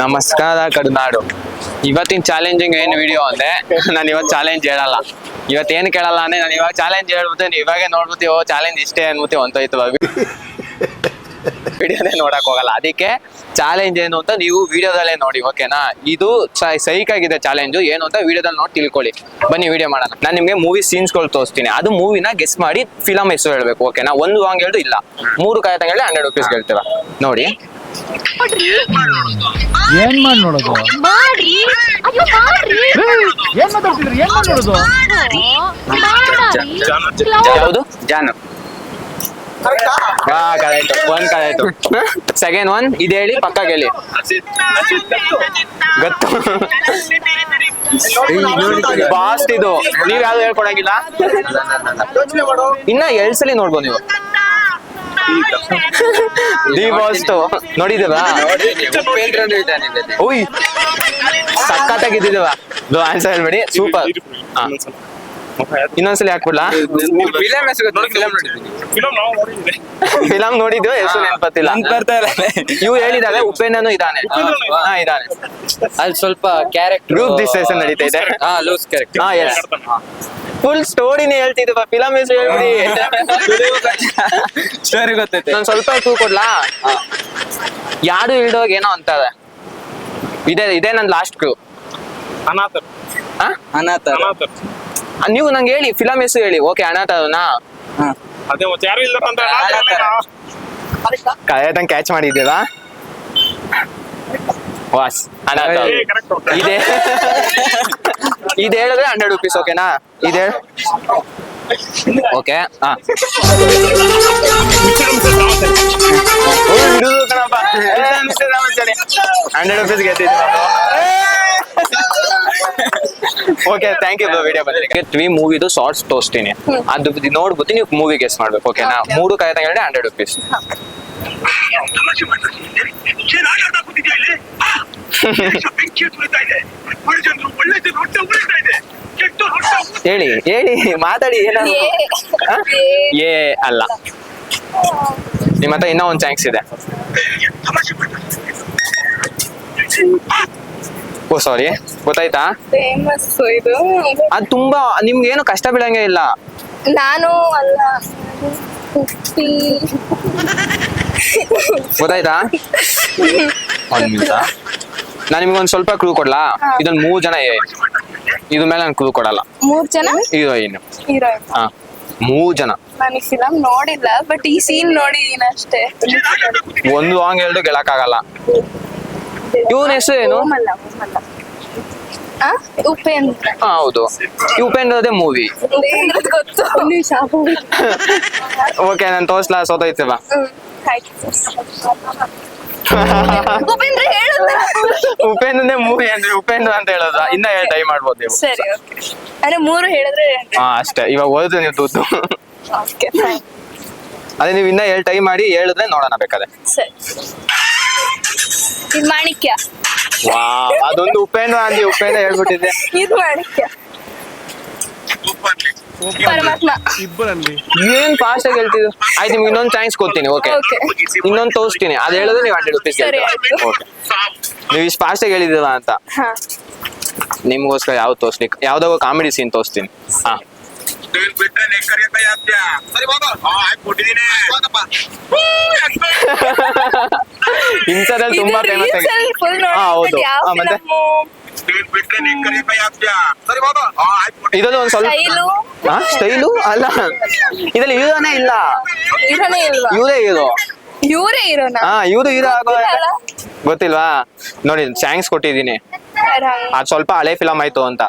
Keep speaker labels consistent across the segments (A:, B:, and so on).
A: ನಮಸ್ಕಾರ ಕಡುನಾಡು ಇವತ್ತಿನ ಚಾಲೆಂಜಿಂಗ್ ಏನು ವಿಡಿಯೋ ಅಂದ್ರೆ, ನಾನು ಇವತ್ತು ಚಾಲೆಂಜ್ ಹೇಳಲ್ಲ. ಇವತ್ತು ಏನು ಕೇಳಲ್ಲ ಅಂದ್ರೆ, ನಾನು ಇವಾಗ ಚಾಲೆಂಜ್ ಹೇಳ್ಬಿಟ್ಟು ನೀವು ಇವಾಗೆ ನೋಡ್ಬಿಟ್ಟು, ಓ ಚಾಲೆಂಜ್ ಇಷ್ಟೇ ಅನ್ಬಿಟ್ಟು ಇತ್ತು ವಿಡಿಯೋನೇ ನೋಡಕ್ ಹೋಗಲ್ಲ. ಅದಕ್ಕೆ ಚಾಲೆಂಜ್ ಏನು ಅಂತ ನೀವು ವಿಡಿಯೋದಲ್ಲೇ ನೋಡಿ ಓಕೆನಾ ಇದು ಸೈಕ್ ಆಗಿದೆ ಚಾಲೆಂಜು ಏನು ಅಂತ ವಿಡಿಯೋದಲ್ಲಿ ನೋಡಿ ತಿಳ್ಕೊಳ್ಳಿ. ಬನ್ನಿ ವಿಡಿಯೋ ಮಾಡೋಣ. ನಾನು ನಿಮಗೆ ಮೂವಿ ಸೀನ್ಸ್ಗಳು ತೋರಿಸ್ತೀನಿ. ಅದು ಮೂವಿನ ಗೆಸ್ ಮಾಡಿ ಫಿಲಮ್ ಹೆಸರು ಹೇಳ್ಬೇಕು ಓಕೆನಾ ಒಂದು ವಾಂಗ್ ಹೇಳ್ದು ಇಲ್ಲ. ಮೂರು ಕಾಯ್ತಾ ಹೇಳಿ ಹಂಡ್ರೆಡ್ ರುಪೀಸ್ ಹೇಳ್ತೀರಾ. ನೋಡಿ.
B: ಏನ್ ಮಾಡಿ ನೋಡೋದು?
C: ಮಾಡ್ರಿ. ಅಯ್ಯೋ ಮಾಡ್ರಿ.
B: ಏನ್ ಮಾತಾಡ್ತಿದ್ರಿ? ಏನ್ ಮಾಡಿ ನೋಡೋದು?
A: ಯಾವುದು? ಜಾನು. ಹಾ ಕರೆಕ್ಟ್ ಒಂದ್ ಕರೆಕ್ಟ್ ಸೆಕೆಂಡ್ ಒನ್ ಇದು ಹೇಳಿ ಪಕ್ಕ ಹೇಳಿ ಗೊತ್ತು. ಬಾಸ್ಟ್ ಇದು. ನೀವ್ ಯಾವ್ದು ಹೇಳ್ಕೊಡಂಗಿಲ್ಲ? ಇನ್ನ ಎರಡ್ ಸಲಿ ನೋಡ್ಬೋದು ನೀವು. ದಿ ಬಾಸ್ಟ್ ನೋಡಿದೀವಾ ಓಯ್ ಲೋ ಆನ್ಸರ್ ಹೇಳ್ಬೇಡಿ ಸೂಪರ್ ಇನ್ನೊಂದ್ಸಲ ಹಾಕ್ಬಿಡ್ಲಾ? ಫಿಲಂ ನೋಡಿದ್ವಿ ಹೆಸರು ನೆನಪತ್ತಿಲ್ಲ.
D: ಬರ್ತಾ ಇಲ್ಲ.
A: ಇವು ಹೇಳಿದಾನೆ ಉಪೇಂದ್ರನು ಇದಾನೆ ಹಾ ಇದಾನೆ
D: ಅಲ್ಲಿ ಸ್ವಲ್ಪ ಕ್ಯಾರೆಕ್ಟರ್
A: ಗ್ರೂಪ್ ಡಿಸ್ಕಷನ್ ನಡೀತಾ ಇದೆ.
D: ಹಾ ಲೂಸ್ ಕ್ಯಾರೆಕ್ಟರ್
A: ಹಾ ಎಸ್ ಫುಲ್ ಸ್ಟೋರಿನೇ ಹೇಳ್ತಿದ್ವ ಫಿಲಂ ಹೆಸರು ಹೇಳ್ಬಿಡಿ.
D: ಸರಿ ಗೊತ್ತೈತೆ.
A: ನಾನು ಸ್ವಲ್ಪ ಟೂ ಕೊಡ್ಲಾ? ಯಾರು ಇಲ್ದೋಗ್ ಏನೋ ಅಂತಾರೆ. ಇದೆ ಇದೆ ನನ್ ಲಾಸ್ಟ್ ಕ್ರೂ
E: ಅನಾಥರು.
D: ಅನಾಥ
E: ಅನಾಥರು.
A: ನೀವು ನಂಗೆ ಹೇಳಿ ಫಿಲಂ ಹೆಸರು ಹೇಳಿ. ಓಕೆ ಅನಾಥ
D: ಹಾ.
E: ಅದೇ ಮತ್ತೆ ಯಾರು ಇಲ್ಲ ಅಂತ
D: ಅನಾಥರು.
A: ಕರೆಕ್ಟ್ ಕ್ಯಾಚ್ ಮಾಡಿದ್ದೀರಾ? ವಾಸ್ ಇದೆ ಇದು ಹೇಳಿದ್ರೆ ಹಂಡ್ರೆಡ್ ರುಪೀಸ್ ಓಕೆನಾ ಇದೆ ಓಕೆ ಹಾ ಹಂಡ್ರೆಡ್ ರುಪೀಸ್ ಗೆದ್ದಿದ್ದು ಓಕೆ ಥ್ಯಾಂಕ್ ಯು ವಿಡಿಯೋ ಬಂದಿದ್ದಕ್ಕೆ. ತ್ರೀ ಮೂವಿದು ಶಾರ್ಟ್ಸ್ ತೋರಿಸ್ತೀನಿ. ಅದು ನೋಡ್ಬಿಟ್ಟು ನೀವು ಮೂವಿ ಗೆಸ್ ಮಾಡ್ಬೇಕು ಓಕೆನಾ ಮೂರು ಕಾಯ್ತಾ ಹೇಳಿ ಹಂಡ್ರೆಡ್ ರುಪೀಸ್ ಹೇಳಿ ಹೇಳಿ ಮಾತಾಡಿ ಏನಾದ್ರು? ಏ. ಅಲ್ಲ. ನಿಮ್ಮ ಹತ್ರ ಇನ್ನೂ ಒಂದು ಚಾನ್ಸ್ ಇದೆ. ಓ ಸಾರಿ ಗೊತ್ತಾಯ್ತಾ?
C: ಫೇಮಸ್ ಇದು.
A: ಅದು ತುಂಬಾ ನಿಮ್ಗೆ ಏನು ಕಷ್ಟ ಬೀಳಂಗೆ ಇಲ್ಲ?
C: ನಾನು ಅಲ್ಲ.
A: ಗೊತ್ತಾಯ್ತಾ? ಒಂದ್ ನಿಮಿಷ. ನಾನು ನಿಮ್ಗೊಂದು ಸ್ವಲ್ಪ ಕ್ಲೂ ಕೊಡ್ಲಾ? ಇದೊಂದು ಮೂರು ಜನ ಇದ್ರ ಮೇಲೆ ನಾನು ಕ್ಲೂ ಕೊಡಲ್ಲ.
C: ಮೂರ್ ಜನ?
A: Heroine
C: heroine.
A: ಹಾ ಮೂರು ಜನ.
C: ನಾನು ಈ ಫಿಲಮ್ ನೋಡಿಲ್ಲ ಬಟ್ ಈ ಸೀನ್ ನೋಡಿದೀನಿ ಅಷ್ಟೇ.
A: ಒಂದು ಹಾಂಗ್ ಹೇಳ್ದು ಗೆಳಕ್ಕಾಗಲ್ಲ ಇವನ್ ಹೆಸರು ಏನು?
C: ಉಪೇಂದ್ರ.
A: ಹಾ ಹೌದು. ಈ ಉಪೇಂದ್ರದೇ ಮೂವಿ
C: ಗೊತ್ತು
A: ಓಕೆ ನಾನು ತೋರಿಸ್ಲಾ
C: ಸೋತೈತೆ ಬಾ. ಉಪೇಂದ್ರ
A: ಉಪೇಂದ್ರನೇ ಮೂವಿ ಅಂದ್ರೆ ಉಪೇಂದ್ರ ಅಂತ ಹೇಳೋದ? ಇನ್ನ ಟೈ ಮಾಡ್ಬೋದು ನೀವು.
C: ಸರಿ ಓಕೆ ಅಂದ್ರೆ ಮೂರು ಹೇಳಿದ್ರೆ
A: ಹಾ ಅಷ್ಟೇ. ಇವಾಗ ಓದಿದ್ರೆ ನೀವು ದುಡ್ಡು.
C: ಓಕೆ
A: ಅದೇ ನೀವು ಇನ್ನ ಹೇಳ್ ಟೈ ಮಾಡಿ ಹೇಳಿದ್ರೆ ನೋಡೋಣ ಬೇಕಾದ್ರೆ.
C: ಸರಿ. ಇದು ಮಾಣಿಕ್ಯ.
A: ವಾ ಅದೊಂದು ಉಪೇಂದ್ರ ಅಂದಿ ಉಪೇಂದ್ರ ಹೇಳ್ಬಿಟ್ಟಿದೆ
C: ಇದು ಮಾಣಿಕ್ಯ. ಪರಮಾತ್ಮ.
E: ಇಬ್ಬರಲ್ಲಿ.
A: ಏನ್ ಫಾಸ್ಟ್ ಆಗಿ ಹೇಳ್ತಿದ್ರು ಆಯ್ತು ನಿಮ್ಗೆ ಇನ್ನೊಂದು ಚಾನ್ಸ್ ಕೊಡ್ತೀನಿ ಓಕೆ
C: Okay.
A: ಇನ್ನೊಂದು ತೋರಿಸ್ತೀನಿ. ಅದು ಹೇಳಿದ್ರೆ ನೀವು ಹಂಡ್ರೆಡ್ ರುಪೀಸ್
C: ಸರಿ, ಆಯ್ತು.
A: ಓಕೆ ನೀವು ಇಷ್ಟು ಫಾಸ್ಟ್ ಆಗಿ ಹೇಳಿದಿರ ಅಂತ?
C: ಹಾ.
A: ನಿಮ್ಗೋಸ್ಕರ ಯಾವ್ದು ತೋರಿಸ್ಲಿಕ್ಕೆ ಯಾವ್ದಾಗೋ ಕಾಮಿಡಿ ಸೀನ್ ತೋರಿಸ್ತೀನಿ. ಹಾ. ಇನ್ಸರಲ್ಲಿ ತುಂಬಾ ಫೇಮಸ್ ಆಗಿದೆ ಹೌದು. ಮತ್ತೆ? ಇದರಲ್ಲಿ ಒಂದ್ ಸ್ವಲ್ಪ
C: ಸ್ಟೈಲು
A: ಅಲ್ಲ ಇದ್ರಲ್ಲಿ ಹೀರೋನೇ ಇಲ್ಲ ಇವರೇ ಹೀರೋ
C: ಇವರೇ ಇರೋನ
A: ಹಾ ಇವರು ಹೀರೋ ಆಗೋ ಗೊತ್ತಿಲ್ವಾ ನೋಡಿ ಥ್ಯಾಂಕ್ಸ್ ಕೊಟ್ಟಿದ್ದೀನಿ ಅದ್ ಸ್ವಲ್ಪ ಹಳೆ ಫಿಲಮ್ ಆಯ್ತು ಅಂತ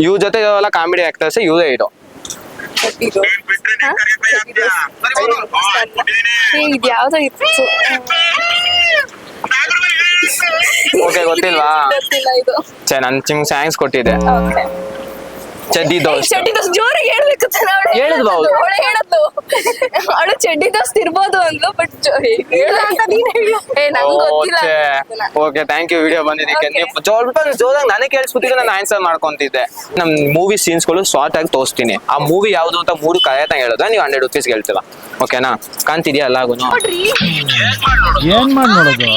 A: ಇವ್ರ ಜೊತೆ ಇರೋಲ್ಲ ಕಾಮಿಡಿ ಆಕ್ಟರ್ಸ್ ಇವರೇ ಹೀರೋ
C: ಇದು ಯಾವ್ದೋ ಇತ್ತು
A: ಓಕೆ ಗೊತ್ತಿಲ್ವಾ?
C: ಗೊತ್ತಿಲ್ಲ ಇದು.
A: ಛೇ ನನ್ ಚಿಮ್ ಸ್ಯಾಂಕ್ಸ್ ಕೊಟ್ಟಿದ್ದೆ.
C: ಓಕೆ
A: ಚಡ್ಡಿ ದೋಸ್
C: ಚಡ್ಡಿ ದೋಸ್ ಜೋರಾಗಿ ಹೇಳ್ಬೇಕು
A: ಹೇಳಿದ್ವಾ ಅವ್ಳು?
C: ಅವಳು ಹೇಳದ್ದು ಅವಳು ಚಡ್ಡಿ ದೋಸ್ ತಿರ್ಬೋದು ಅಂದ್ಲು ಬಟ್ ಏ ನನಗೆ ಗೊತ್ತಿಲ್ಲ
A: ಓಕೆ. ಥ್ಯಾಂಕ್ ಯು ವಿಡಿಯೋ ಬಂದಿದ್ದಕ್ಕೆ.
C: Okay.
A: ನೀವು ಸ್ವಲ್ಪ ಜೋರಾಗಿ ನನಗೆ ಕೇಳಿಸ್ಬಿಟ್ಟಿದ್ರೆ ನಾನು ಆನ್ಸರ್ ಮಾಡ್ಕೊಂತಿದ್ದೆ. ನಮ್ಮ ಮೂವಿ ಸೀನ್ಸ್ಗಳು ಶಾರ್ಟ್ ಆಗಿ ತೋರಿಸ್ತೀನಿ. ಆ ಮೂವಿ ಯಾವುದು ಅಂತ ಮೂರು ಕರೆಕ್ಟ್ ಹೇಳಿದ್ರೆ ನೀವು ಹಂಡ್ರೆಡ್ ರುಪೀಸ್ ಹೇಳ್ತೀರ. ಓಕೆನಾ ಕಾಣ್ತಿದ್ಯಾ ಎಲ್ಲಾಗುನು
B: ಏನ್ ಮಾಡಿ ನೋಡೋದು?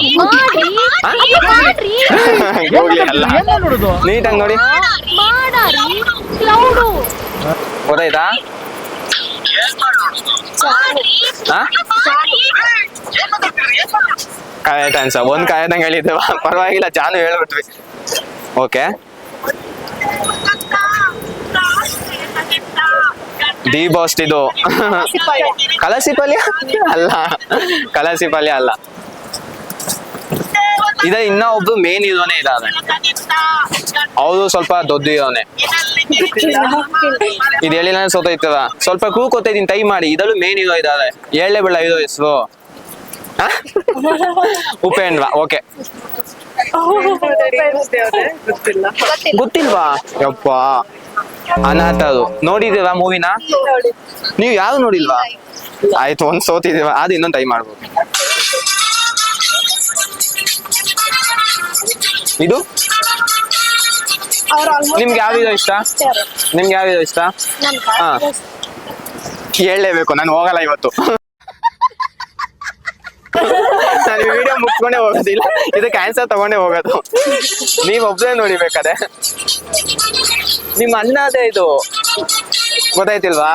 A: ಹೋಗ್ಲಿ ಅಲ್ಲ
B: ಏನ್ ಮಾಡಿ ನೋಡೋದು?
A: ನೀಟಾಗಿ ನೋಡಿ. ಗೊತ್ತಾಯ್ತಾ? ಕರೆಕ್ಟ್ ಆನ್ಸರ್ ಒಂದ್ ಕರೆಕ್ಟ್ ಹೇಳಿದ್ದೇವ ಪರವಾಗಿಲ್ಲ ಜಾನು ಹೇಳ್ಬಿಟ್ವಿ. ಓಕೆ. ಡಿ ಬಾಸ್ಟ್ ಇದು. ಕಲಸಿ ಪಲ್ಯ? ಅಲ್ಲ. ಕಲಸಿ ಪಲ್ಯ ಅಲ್ಲ. ಇದ ಇನ್ನ ಒಬ್ರು ಮೇನ್ ಇರೋನೆ ಇದಾವೆ ಅವರು ಸ್ವಲ್ಪ ದೊಡ್ಡ ಹೀರೋನೆ. ಇದು ಹೇಳಿಲ್ಲ ಸೋತೈತದ ಸ್ವಲ್ಪ ಕೂ ಕೊತ್ತಿದ್ದೀನಿ ಟೈ ಮಾಡಿ. ಇದಲ್ಲೂ ಮೇನ್ ಇದು ಇದಾವೆ. ಏಳೆ ಬೆಳ್ಳ ಇದು ಹೆಸರು. ಉಪೇಂದ್ರ, ಓಕೆ. ಗೊತ್ತಿಲ್ವಾ? ಯಪ್ಪ. ಅನಾಥರು ನೋಡಿದೀರಾ ಮೂವಿನ? ನೀವು ಯಾವ್ದು ನೋಡಿಲ್ವಾ? ಆಯ್ತು, ಒಂದ್ ಸೋತಿದೀವ ಅದು ಇನ್ನೊಂದು ಟೈ ಮಾಡ್ಬೋದು. ಇದು? ನಿಮ್ಗೆ ಯಾವ ಹೀರೋ ಇಷ್ಟ? ನಿಮ್ಗೆ ಯಾವ ಹೀರೋ ಇಷ್ಟ? ಹಾ. ಹೇಳಲೇಬೇಕು ನಾನು ಹೋಗಲ್ಲ ಇವತ್ತು. ನಾನು ವಿಡಿಯೋ ಮುಗ್ಸ್ಕೊಂಡೇ ಹೋಗೋದಿಲ್ಲ. ಇದಕ್ಕೆ ಆನ್ಸರ್ ತಗೊಂಡೇ ಹೋಗೋದು. ನೀವು ಒಬ್ರೇ ನೋಡಿಬೇಕಾದ್ರೆ. ನಿಮ್ಮ ಅಣ್ಣ ಅದೇ ಇದು. ಗೊತ್ತಾಯ್ತಿಲ್ವಾ?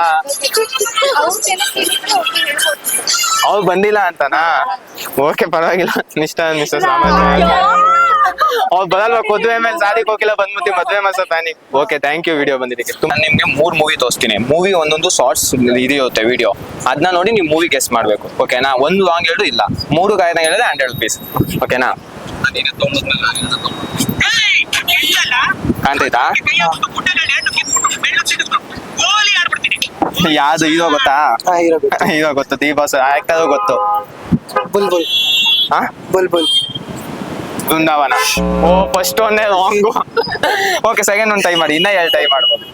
A: ಅವ್ರು ಬಂದಿಲ್ಲ ಅಂತನಾ? ಓಕೆ ಪರವಾಗಿಲ್ಲ. ನಿಷ್ಠ ನಿಷ್ಠ ಸಾಮಾನ್ಯ. ಅವ್ರು ಬರಲ್ವಾ? ಮದುವೆ ಮೇಲೆ ಸಾರಿ ಹೋಗಿಲ್ಲ ಬಂದ್ಬಿಟ್ಟು ಮದ್ವೆ ಮಸ panic okay thank you video ಬಂದಿದ್ದಕ್ಕೆ. ನಾನು ನಿಮ್ಗೆ ಮೂರ್ ಮೂವಿ ತೋರಿಸ್ತೀನಿ. ಮೂವಿ ಒಂದೊಂದು ಶಾರ್ಟ್ಸ್ ಇರುತ್ತೆ ವಿಡಿಯೋ ಅದನ್ನ ನೋಡಿ ನೀವು ಮೂವಿ ಗೆಸ್ ಮಾಡ್ಬೇಕು. ಓಕೆನಾ ಒಂದು ಲಾಂಗ್ ಹೇಳು ಇಲ್ಲ. ಮೂರು ಗಾಯನ ಹೇಳಿದ್ರೆ ಹಂಡ್ರೆಡ್ ರುಪೀಸ್ ಓಕೆನಾ ಕಾಣ್ತೈತಾ? ಯಾವ್ದು ಹೀರೋ ಗೊತ್ತಾ? ಹೀರೋ ಗೊತ್ತು. ದೀಪಾಸ್ ಆಕ್ಟರ್ ಗೊತ್ತು.
D: ಬುಲ್
A: ಹಾ?
D: ಬುಲ್ಬುಲ್.
A: ಬೃಂದಾವನ ಓ ಫಸ್ಟ್ ಒಂದೇ ಲಾಂಗ್ ಓಕೆ ಸೆಕೆಂಡ್ ಒಂದು ಟೈ ಮಾಡಿ. ಇನ್ನ ಎರಡು ಟೈ ಮಾಡ್ಬೋದು.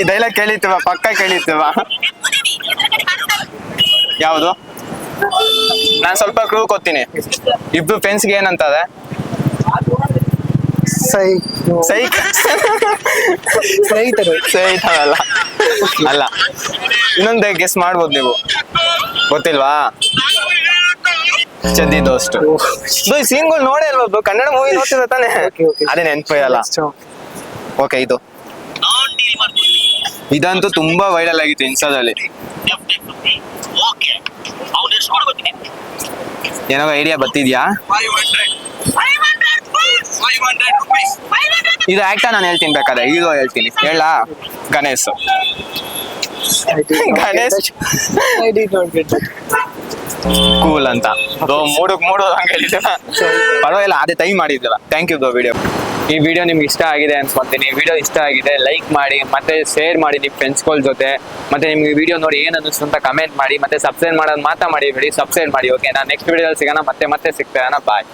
A: ಇದೆಲ್ಲ ಕೇಳಿತ್ತೀವ ಪಕ್ಕ ಕೇಳಿತ್ತೀವ ಯಾವುದು? ನಾನು ಸ್ವಲ್ಪ ಕ್ಲೂ ಕೊತ್ತೀನಿ ಇಬ್ರು ಫ್ರೆಂಡ್ಸ್ಗೆ ಏನಂತದೆ?
D: ಸೈ
A: ಸೈಕ್.
D: ಸ್ನೇಹಿತರು.
A: ಸ್ನೇಹಿತರಲ್ಲ. ಅಲ್ಲ. ಇನ್ನೊಂದು ಗೆಸ್ ಮಾಡ್ಬೋದು ನೀವು. ಗೊತ್ತಿಲ್ವಾ? ಚದ್ದಿ ದೋಸ್ತು. ಈ ಸೀನ್ಗಳು ನೋಡೇ ಅಲ್ವಾ? ಕನ್ನಡ ಮೂವಿ ನೋಡ್ತಿದ್ರೆ ತಾನೇ. ಅದೇ ನೆನಪು ಅಲ್ಲ ಓಕೆ ಇದು. ಇದಂತೂ ತುಂಬಾ ವೈರಲ್ ಆಗಿತ್ತು ಇನ್ಸ್ಟಾದಲ್ಲಿ ಏನೋ ಐಡಿಯಾ ಬರ್ತಿದ್ಯಾ? ಇದು ಆಕ್ಟಾ ನಾನು ಹೇಳ್ತೀನಿ ಬೇಕಾದ್ರೆ? ಇದು ಹೇಳ್ತೀನಿ. ಹೇಳ ಗಣೇಶ್. ಗಣೇಶ್. ಕೂಲ್ ಅಂತ. ಮೂಡ ಮೂಡಕ್ ಮೂಡು ಹಂಗೆ ಪರವಾಗಿಲ್ಲ ಅದೇ ಟೈಮ್ ಮಾಡಿದ್ದಲ್ಲ ಥ್ಯಾಂಕ್ ಯು ವಿಡಿಯೋ ಈ ವಿಡಿಯೋ ನಿಮ್ಗೆ ಇಷ್ಟ ಆಗಿದೆ ಅನ್ಕೊಂತೀನಿ. ವಿಡಿಯೋ ಇಷ್ಟ ಆಗಿದೆ ಲೈಕ್ ಮಾಡಿ ಮತ್ತೆ ಶೇರ್ ಮಾಡಿ ನಿಮ್ಮ ಫ್ರೆಂಡ್ಸ್ಗಳ ಜೊತೆ. ಮತ್ತೆ ನಿಮ್ಗೆ ವಿಡಿಯೋ ನೋಡಿ ಏನು ಅನ್ನಿಸ್ತು ಅಂತ ಕಮೆಂಟ್ ಮಾಡಿ ಮತ್ತೆ ಸಬ್ಸ್ಕ್ರೈಬ್ ಮಾಡೋದು ಮಾತಾ ಮಾಡಿ ಬಿಡಿ ಸಬ್ಸ್ಕ್ರೈಬ್ ಮಾಡಿ ಓಕೆ ನಾನು ನೆಕ್ಸ್ಟ್ ವಿಡಿಯೋದಲ್ಲಿ ಸಿಗೋಣ ಮತ್ತೆ ಮತ್ತೆ ಸಿಗ್ತಾ ಬಾಯ್